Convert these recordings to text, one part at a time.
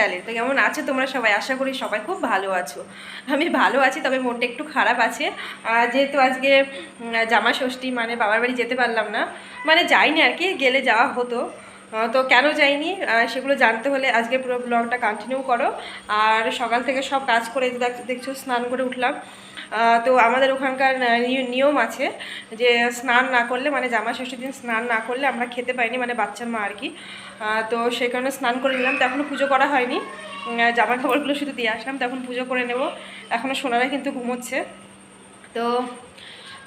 Channel তো কেমন আছো তোমরা সবাই? আশা করি সবাই খুব ভালো আছো। আমি ভালো আছি, তবে মনটা একটু খারাপ আছে। যেহেতু আজকে জামা ষষ্ঠী মানে বাবার বাড়ি যেতে পারলাম না মানে যাইনি আর কি, গেলে যাওয়া হতো। তো কেন যাইনি? সেগুলো জানতে হলে আজকে পুরো ব্লগটা কন্টিনিউ করো। আর সকাল থেকে সব কাজ করে দেখছ, স্নান করে উঠলাম। তো আমাদের ওখানকার নিয়ম আছে যে স্নান না করলে মানে জামা ষষ্ঠীর দিন স্নান না করলে আমরা খেতে পাইনি মানে বাচ্চার মা আর কি। তো সেই কারণে স্নান করে নিলাম, তো এখনও পুজো করা হয়নি। জামা কাপড়গুলো শুধু দিয়ে আসলাম তখন পুজো করে নেব। এখনও সোনারা কিন্তু ঘুমোচ্ছে। তো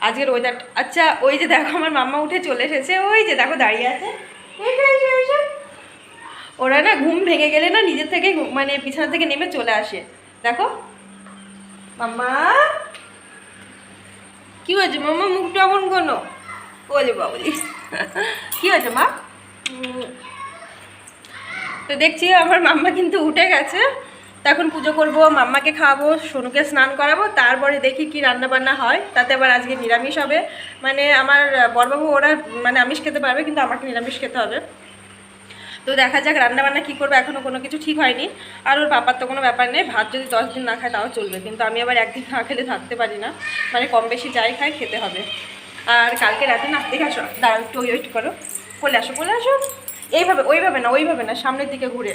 আজকের ওয়েদার আচ্ছা ওই যে দেখো আমার মাম্মা উঠে চলে এসেছে, ওই যে দেখো দাঁড়িয়ে আছে। ওরা না ঘুম ভেঙে গেলে না নিজের থেকে মানে বিছানা থেকে নেমে চলে আসে। দেখো মাম্মা কি হয়েছে মাম্মা মুখটা এমন কোনো? যে বাবুলি কি হয়েছে মা? তো দেখছি আমার মাম্মা কিন্তু উঠে গেছে। তখন পুজো করব, মাম্মাকে খাওয়াবো, সোনুকে স্নান করাবো, তারপরে দেখি কি রান্না বান্না হয়। তাতে আবার আজকে নিরামিষ হবে। মানে আমার বড়বাবু ওরা মানে আমিষ খেতে পারবে, কিন্তু আমাকে নিরামিষ খেতে হবে। তো দেখা যাক রান্না বান্না কী করব এখনও কোনো কিছু ঠিক হয়নি। আর ওর বাবার তো কোনো ব্যাপার নেই, ভাত যদি দশ দিন না খায় তাও চলবে, কিন্তু আমি আবার একদিন না খেলে থাকতে পারি না। মানে কম বেশি যাই খাই, খেতে হবে। আর কালকে রাতে না, দেখে আসো, দাঁড়াও একটু ওয়েট করো। বলে আসো বলে আসো। এইভাবে, ওইভাবে না ওইভাবে না, সামনের দিকে ঘুরে।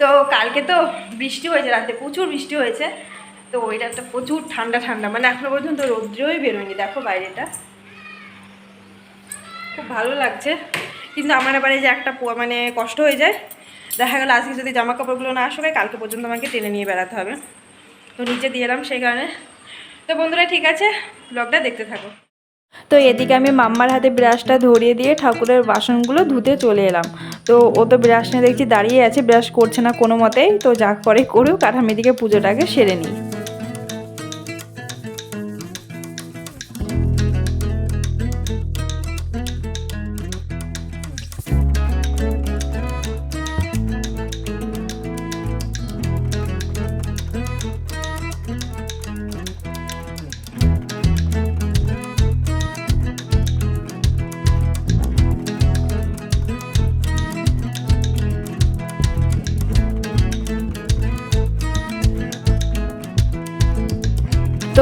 তো কালকে তো বৃষ্টি হয়েছে, রাতে প্রচুর বৃষ্টি হয়েছে। তো ওইটা একটা প্রচুর ঠান্ডা ঠান্ডা। মানে এখনও পর্যন্ত রৌদ্রই বেরোয়নি, দেখো বাইরেটা। খুব ভালো লাগছে। কিন্তু আমার এই যে একটা মানে কষ্ট হয়ে যায়, দেখা গেলো আজকে যদি জামা কাপড়গুলো না শুকায়, কালকে পর্যন্ত আমাকে টেনে নিয়ে বেড়াতে হবে। তো নিচে দিয়ে এলাম সেই কারণে। তো বন্ধুরা, ঠিক আছে ব্লগটা দেখতে থাকো। তো এদিকে আমি মাম্মার হাতে ব্রাশটা ধরিয়ে দিয়ে ঠাকুরের বাসনগুলো ধুতে চলে এলাম। তো ও তো ব্রাশ নিয়ে দেখছি দাঁড়িয়ে আছে ব্রাশ করছে না কোনো মতেই। তো যা করে করুক, আর আমি এদিকে পুজোটাকে সেরে নিই।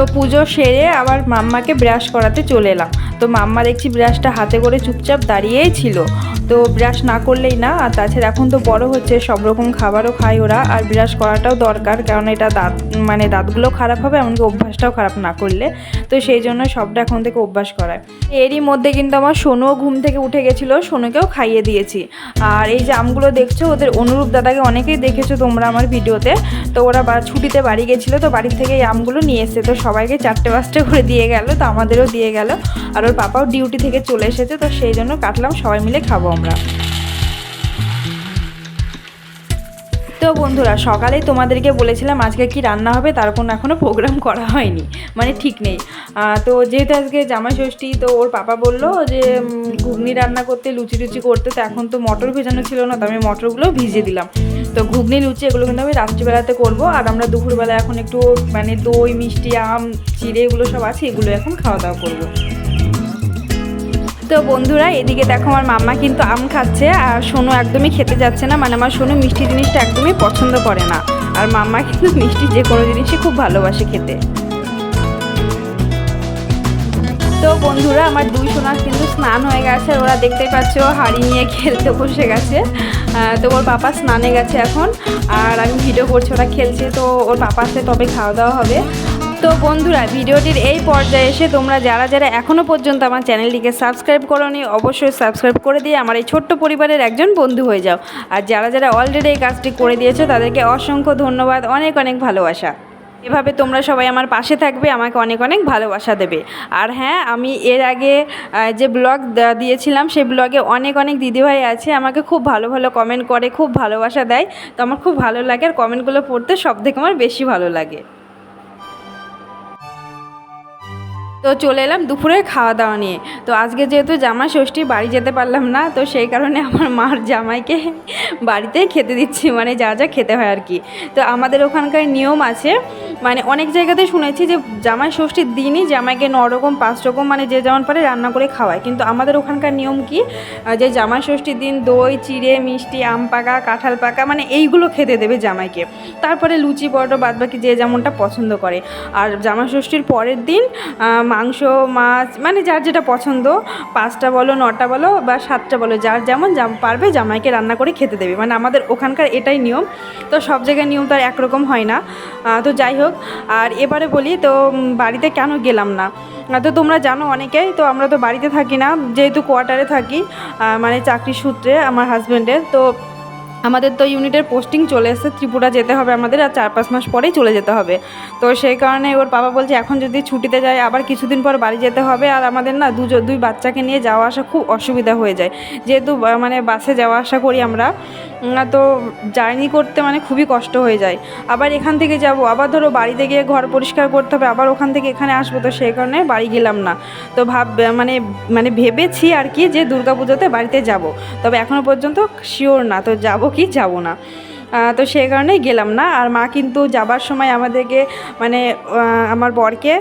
তো পুজো সেরে আবার মাম্মাকে ব্রাশ করাতে চলে এলাম। তো মাম্মা দেখছি ব্রাশটা হাতে করে চুপচাপ দাঁড়িয়েই ছিল। তো ব্রাশ না করলেই না, আর তাছাড়া এখন তো বড় হচ্ছে, সব রকম খাবারও খায় ওরা, আর ব্রাশ করাটাও দরকার, কারণ এটা দাঁত মানে দাঁতগুলো খারাপ হবে, এমনকি অভ্যাসটাও খারাপ না করলে। তো সেই জন্য সবটা এখন থেকে অভ্যাস করায়। এরই মধ্যে কিন্তু আমার সোনুও ঘুম থেকে উঠে গেছিল, সোনুকেও খাইয়ে দিয়েছি। আর এই যে আমগুলো দেখছ, ওদের অনুরূপ দাদাকে অনেকেই দেখেছ তোমরা আমার ভিডিওতে, তো ওরা বা, ছুটিতে বাড়ি গেছিল, তো বাড়ির থেকে এই আমগুলো নিয়ে এসেছে। তো সবাইকে চারটে পাঁচটা করে দিয়ে গেল, তো আমাদেরও দিয়ে গেল, আর ওর পাপাও ডিউটি থেকে চলে এসেছে, তো সেই জন্য কাটলাম, সবাই মিলে খাব আমরা তো বন্ধুরা, সকালেই তোমাদেরকে বলেছিলাম আজকে কি রান্না হবে, তার কোনো এখনও প্রোগ্রাম করা হয়নি মানে ঠিক নেই। তো যেহেতু আজকে জামাই ষষ্ঠী, তো ওর পাপা বলল যে ঘুগনি রান্না করতে, লুচি টুচি করতে, তো এখন তো মটর ভেজানো ছিল না, তো আমি মটরগুলো ভিজিয়ে দিলাম। তো ঘুগনি, লুচি, এগুলো কিন্তু আমি রাত্রিবেলাতে করব, আর আমরা দুপুরবেলা এখন একটু মানে দই, মিষ্টি, আম, চিড়ে, এগুলো সব আছে, এগুলো এখন খাওয়া দাওয়া করব। তো বন্ধুরা, এদিকে দেখো আমার মাম্মা কিন্তু আম খাচ্ছে আর সোনু একদমই খেতে যাচ্ছে না। মানে আমার সোনু মিষ্টি জিনিসটা একদমই পছন্দ করে না। আর মাম্মা কিন্তু মিষ্টি যে কোনো জিনিসই খুব ভালোবাসে খেতে। তো বন্ধুরা, আমার দুই সোনার কিন্তু স্নান হয়ে গেছে। ওরা দেখতে পাচ্ছ, হাড়ি নিয়ে খেলতে বসে গেছে। তো ওর পাপা স্নানে গেছে এখন। আর আমি ভিডিও করছি, ওরা খেলছে, তো ওর পাপা তবে খাওয়া দাওয়া হবে। তো বন্ধুরা, ভিডিওটির এই পর্যায়ে এসে তোমরা যারা যারা এখনও পর্যন্ত আমার চ্যানেলটিকে সাবস্ক্রাইব করোনি, অবশ্যই সাবস্ক্রাইব করে দিয়ে আমার এই ছোট্ট পরিবারের একজন বন্ধু হয়ে যাও। আর যারা যারা অলরেডি এই কাজটি করে দিয়েছ, তাদেরকে অসংখ্য ধন্যবাদ, অনেক অনেক ভালোবাসা। এভাবে তোমরা সবাই আমার পাশে থাকবে, আমাকে অনেক অনেক ভালোবাসা দেবে। আর হ্যাঁ আমি এর আগে যে ব্লগ দিয়েছিলাম, সেই ব্লগে অনেক অনেক দিদিভাই আছে, আমাকে খুব ভালো ভালো কমেন্ট করে, খুব ভালোবাসা দেয়। তো আমার খুব ভালো লাগে আর কমেন্টগুলো পড়তে সব থেকে আমার বেশি ভালো লাগে। তো চলে এলাম দুপুরের খাওয়া দাওয়া নিয়ে। তো আজকে যেহেতু জামাই ষষ্ঠী, বাড়ি যেতে পারলাম না, তো সেই কারণে আমার মার জামাইকে বাড়িতেই খেতে দিচ্ছি মানে যা যা খেতে হয় আর কি। তো আমাদের ওখানকার নিয়ম আছে মানে অনেক জায়গাতে শুনেছি যে জামাই ষষ্ঠীর দিনই জামাইকে ন রকম পাঁচ রকম মানে যে যেমন পারে রান্না করে খাওয়ায়। কিন্তু আমাদের ওখানকার নিয়ম কি? যে জামাই ষষ্ঠীর দিন দই, চিড়ে, মিষ্টি, আম পাকা, কাঁঠাল পাকা মানে এইগুলো খেতে দেবে জামাইকে। তারপরে লুচি, পরোটা বাদ বাকি যে যেমনটা পছন্দ করে। আর জামাই ষষ্ঠীর পরের দিন মাংস, মাছ মানে যার যেটা পছন্দ, পাঁচটা বলো, নটা বলো বা সাতটা বলো, যার যেমন জাম পারবে জামাইকে রান্না করে খেতে দেবে। মানে আমাদের ওখানকার এটাই নিয়ম। তো সব জায়গায় নিয়ম তো আর একরকম হয় না। তো যাই হোক, আর এবারে বলি, তো বাড়িতে কেন গেলাম না? তো তোমরা জানো অনেকেই, তো আমরা তো বাড়িতে থাকি না, যেহেতু কোয়ার্টারে থাকি মানে চাকরির সূত্রে, আমার হাজব্যান্ডের তো আমাদের তো ইউনিটের পোস্টিং চলে এসেছে, ত্রিপুরা যেতে হবে আমাদের আর চার পাঁচ মাস পরেই চলে যেতে হবে। তো সেই কারণে ওর বাবা বলছে, এখন যদি ছুটিতে যায়, আবার কিছুদিন পর বাড়ি যেতে হবে। আর আমাদের না দুজো, দুই বাচ্চাকে নিয়ে যাওয়া আসা খুব অসুবিধা হয়ে যায়। যেহেতু মানে বাসে যাওয়া আসা করি আমরা তো জার্নি করতে মানে খুবই কষ্ট হয়ে যায়। আবার এখান থেকে যাব, আবার ধরো বাড়িতে গিয়ে ঘর পরিষ্কার করতে হবে, আবার ওখান থেকে এখানে আসব, তো সেই কারণে বাড়ি গেলাম না। তো ভাব মানে মানে ভেবেছি আর কি যে দুর্গাপুজোতে বাড়িতে যাব। তবে এখনও পর্যন্ত শিওর না, তো যাব কি যাব না। তো সেই কারণেই গেলাম না। আর মা কিন্তু যাবার সময় আমাদেরকে মানে আমার বরকে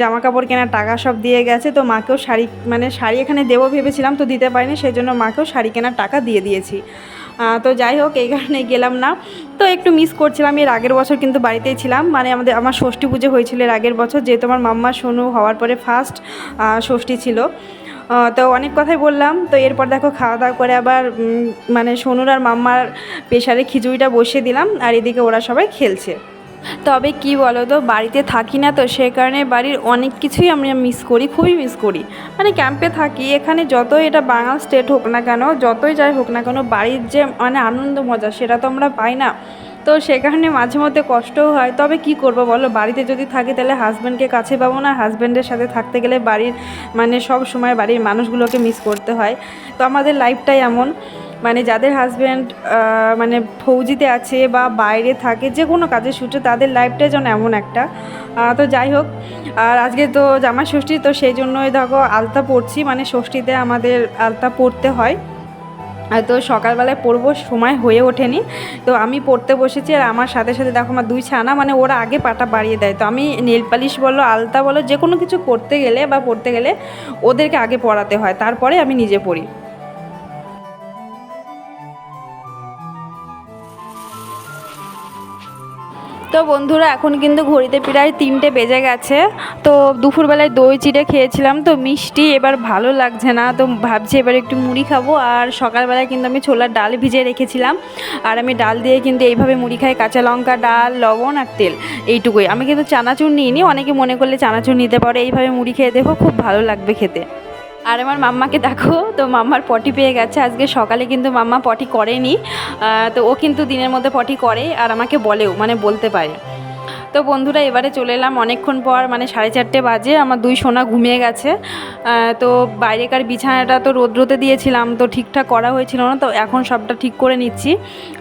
জামা কাপড় কেনার টাকা সব দিয়ে গেছে। তো মাকেও শাড়ি মানে শাড়ি এখানে দেবো ভেবেছিলাম তো দিতে পারিনি। সেই জন্য মাকেও শাড়ি কেনার টাকা দিয়ে দিয়েছি। তো যাই হোক, এই কারণে গেলাম না। তো একটু মিস করছিলাম। এর আগের বছর কিন্তু বাড়িতেই ছিলাম। মানে আমাদের, আমার ষষ্ঠী পুজো হয়েছিল এর আগের বছর। যেহেতু আমার মাম্মা সোনু হওয়ার পরে ফার্স্ট ষষ্ঠী ছিল। তো অনেক কথাই বললাম। তো এরপর দেখো খাওয়া দাওয়া করে আবার মানে সোনুর আর মাম্মার প্রেশারে খিচুড়িটা বসিয়ে দিলাম আর এদিকে ওরা সবাই খেলছে। তবে কি বলো তো বাড়িতে থাকি না তো সেই কারণে বাড়ির অনেক কিছুই আমরা মিস করি, খুবই মিস করি। মানে ক্যাম্পে থাকি, এখানে যতই এটা বাঙাল স্টেট হোক না কেন, যতই যাই হোক না কেন, বাড়ির যে মানে আনন্দ মজা, সেটা তো আমরা পাই না। তো সেখানে মাঝে মধ্যে কষ্টও হয়। তবে কি করব বলো? বাড়িতে যদি থাকি তাহলে হাজব্যান্ডকে কাছে পাবো না। হাজব্যান্ডের সাথে থাকতে গেলে বাড়ির মানে সব সময় বাড়ির মানুষগুলোকে মিস করতে হয়। তো আমাদের লাইফটাই এমন। মানে যাদের হাজব্যান্ড মানে ফৌজিতে আছে বা বাইরে থাকে, যে কোনো কাজের সূত্রে তাদের লাইফটাই যেন এমন একটা। তো যাই হোক, আর আজকে তো জামা ষষ্ঠী, তো সেই জন্যই দেখো আলতা পরছি। মানে ষষ্ঠীতে আমাদের আলতা পরতে হয়। তো সকালবেলায় পড়ব, সময় হয়ে ওঠেনি। তো আমি পড়তে বসেছি আর আমার সাথে সাথে দেখো আমার দুই ছানা মানে ওরা আগে পাটা বাড়িয়ে দেয়। তো আমি নেল পালিশ বলো, আলতা বলো যে কোনো কিছু করতে গেলে বা পড়তে গেলে ওদেরকে আগে পড়াতে হয়। তারপরে আমি নিজে পড়ি। তো বন্ধুরা, এখন কিন্তু ঘড়িতে প্রায় তিনটে বেজে গেছে। তো দুপুরবেলায় দই চিড়ে খেয়েছিলাম, তো মিষ্টি এবার ভালো লাগছে না। তো ভাবছি এবার একটু মুড়ি খাব, আর সকালবেলায় কিন্তু আমি ছোলার ডাল ভিজে রেখেছিলাম। আর আমি ডাল দিয়ে কিন্তু এইভাবে মুড়ি খাই, কাঁচা লঙ্কা, ডাল, লবণ আর তেল, এইটুকুই। আমি কিন্তু চানাচুর নিইনি, অনেকে মনে করলে চানাচুর নিতে পারো, এইভাবে মুড়ি খেয়ে দেখো খুব ভালো লাগবে খেতে। আর আমার মাম্মাকে দেখো, তো মাম্মার পটি পেয়ে গেছে। আজকে সকালে কিন্তু মাম্মা পটি করেনি তো ও কিন্তু দিনের মধ্যে পটি করে আর আমাকে বলেও মানে বলতে পারে। তো বন্ধুরা, এবারে চলে এলাম অনেকক্ষণ পর মানে সাড়ে চারটে বাজে, আমার দুই সোনা ঘুমিয়ে গেছে। তো বাইরেকার বিছানাটা তো রোদ্রতে দিয়েছিলাম, তো ঠিকঠাক করা হয়েছিল না, তো এখন সবটা ঠিক করে নিচ্ছি।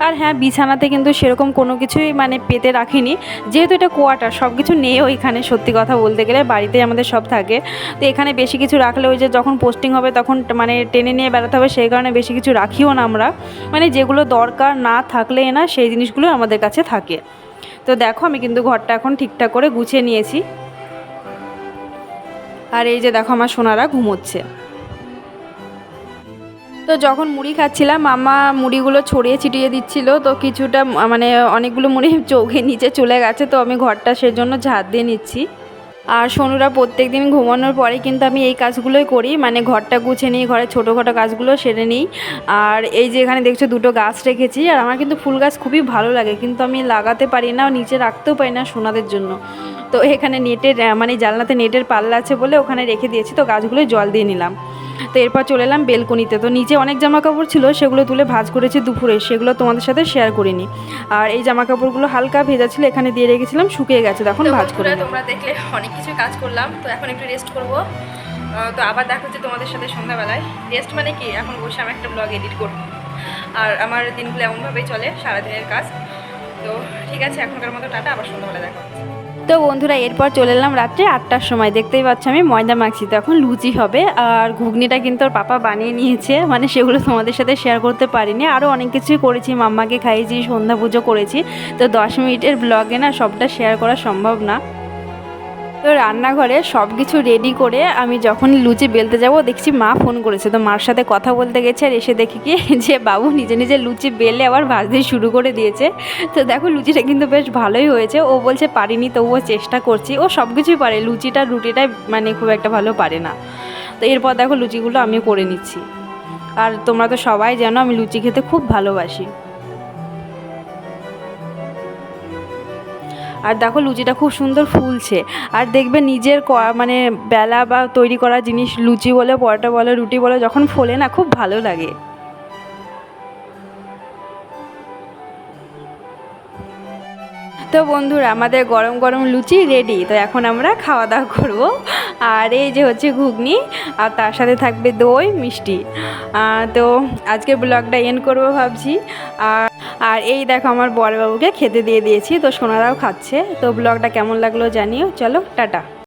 আর হ্যাঁ বিছানাতে কিন্তু সেরকম কোনো কিছুই মানে পেতে রাখিনি। যেহেতু এটা কোয়াটার সব কিছু নেই ওইখানে সত্যি কথা বলতে গেলে, বাড়িতেই আমাদের সব থাকে। তো এখানে বেশি কিছু রাখলে ওই যে যখন পোস্টিং হবে, তখন মানে টেনে নিয়ে বেড়াতে হবে, সেই কারণে বেশি কিছু রাখিও না আমরা। মানে যেগুলো দরকার না থাকলে না, সেই জিনিসগুলো আমাদের কাছে থাকে। তো দেখো, আমি কিন্তু ঘরটা এখন ঠিকঠাক করে গুছিয়ে নিয়েছি। আর এই যে দেখো, আমার সোনারা ঘুমোচ্ছে। তো যখন মুড়ি খাচ্ছিলাম, মামা মুড়িগুলো ছড়িয়ে ছিটিয়ে দিচ্ছিল, তো কিছুটা মানে অনেকগুলো মুড়ি চোখের নিচে চলে গেছে, তো আমি ঘরটা সেজন্য ঝাড় দিয়ে নিচ্ছি। আর সোনুরা প্রত্যেক দিন ঘুমানোর পরে কিন্তু আমি এই কাজগুলোই করি। মানে ঘরটা গুছে নিই, ঘরের ছোটোখাটো কাজগুলো সেরে নিই। আর এই যে এখানে দেখছ দুটো গাছ রেখেছি, আর আমার কিন্তু ফুল গাছ খুবই ভালো লাগে। কিন্তু আমি লাগাতে পারি না, নিচে রাখতেও পারি না সোনাদের জন্য। তো এখানে নেটের মানে জানলাতে নেটের পাল্লা আছে বলে ওখানে রেখে দিয়েছি, তো গাছগুলোয় জল দিয়ে নিলাম। তো এরপর চলে এলাম বেলকনিতে। তো নিচে অনেক জামা কাপড় ছিল সেগুলো তুলে ভাজ করেছি দুপুরে সেগুলো তোমাদের সাথে শেয়ার করিনি। আর এই জামা কাপড়গুলো হালকা ভেজা ছিল এখানে দিয়ে রেখেছিলাম শুকিয়ে গেছে তখন ভাজ করে তোমরা দেখলে অনেক কিছু কাজ করলাম তো এখন একটু রেস্ট করব। তো আবার দেখা হচ্ছে তোমাদের সাথে সন্ধ্যাবেলায়। রেস্ট মানে কি? এখন বসে আমি একটা ব্লগ এডিট করব। আর আমার দিনগুলো এমনভাবেই চলে সারাদিনের কাজ। তো ঠিক আছে এখনকার মতো টাটা আবার সন্ধ্যাবেলা দেখা হচ্ছে। তো বন্ধুরা, এরপর চলে এলাম রাত্রে আটটার সময়। দেখতেই পাচ্ছ আমি ময়দা মাখছি, তো এখন লুচি হবে। আর ঘুগনিটা কিন্তু ওর পাপা বানিয়ে নিয়েছে মানে সেগুলো তোমাদের সাথে শেয়ার করতে পারিনি। আরও অনেক কিছুই করেছি, মাম্মাকে খাইয়েছি, সন্ধ্যা পুজো করেছি। তো দশ মিনিটের ব্লগে না সবটা শেয়ার করা সম্ভব না। তো রান্নাঘরে সব কিছু রেডি করে আমি যখন লুচি বেলতে যাব, দেখছি মা ফোন করেছে। তো মার সাথে কথা বলতে গেছে আর এসে দেখি কি, যে বাবু নিজে নিজে লুচি বেলে আবার ভাজতে শুরু করে দিয়েছে। তো দেখো লুচিটা কিন্তু বেশ ভালোই হয়েছে। ও বলছে পারিনি, তবুও চেষ্টা করছি। ও সব কিছুই পারে, লুচিটা রুটিটাই মানে খুব একটা ভালো পারে না। তো এরপর দেখো লুচিগুলো আমি করে নিচ্ছি। আর তোমরা তো সবাই জানো আমি লুচি খেতে খুব ভালোবাসি। আর দেখো লুচিটা খুব সুন্দর ফুলছে। আর দেখবে নিজের মানে বেলা বা তৈরি করা জিনিস লুচি বলে, পরোটা বলে, রুটি বলে, যখন ফোলে না খুব ভালো লাগে। তো বন্ধুরা, আমাদের গরম গরম লুচি রেডি তো এখন আমরা খাওয়া দাওয়া করব। আর এই যে হচ্ছে ঘুগনি, আর তার সাথে থাকবে দই, মিষ্টি। তো আজকে ব্লগটা এন্ড করব ভাবছি। আর আর এই দেখো আমার বড়বাবুকে খেতে দিয়ে দিয়েছি, তো সোনারাও খাচ্ছে। তো ব্লগটা কেমন লাগল জানিও, চলো, টাটা।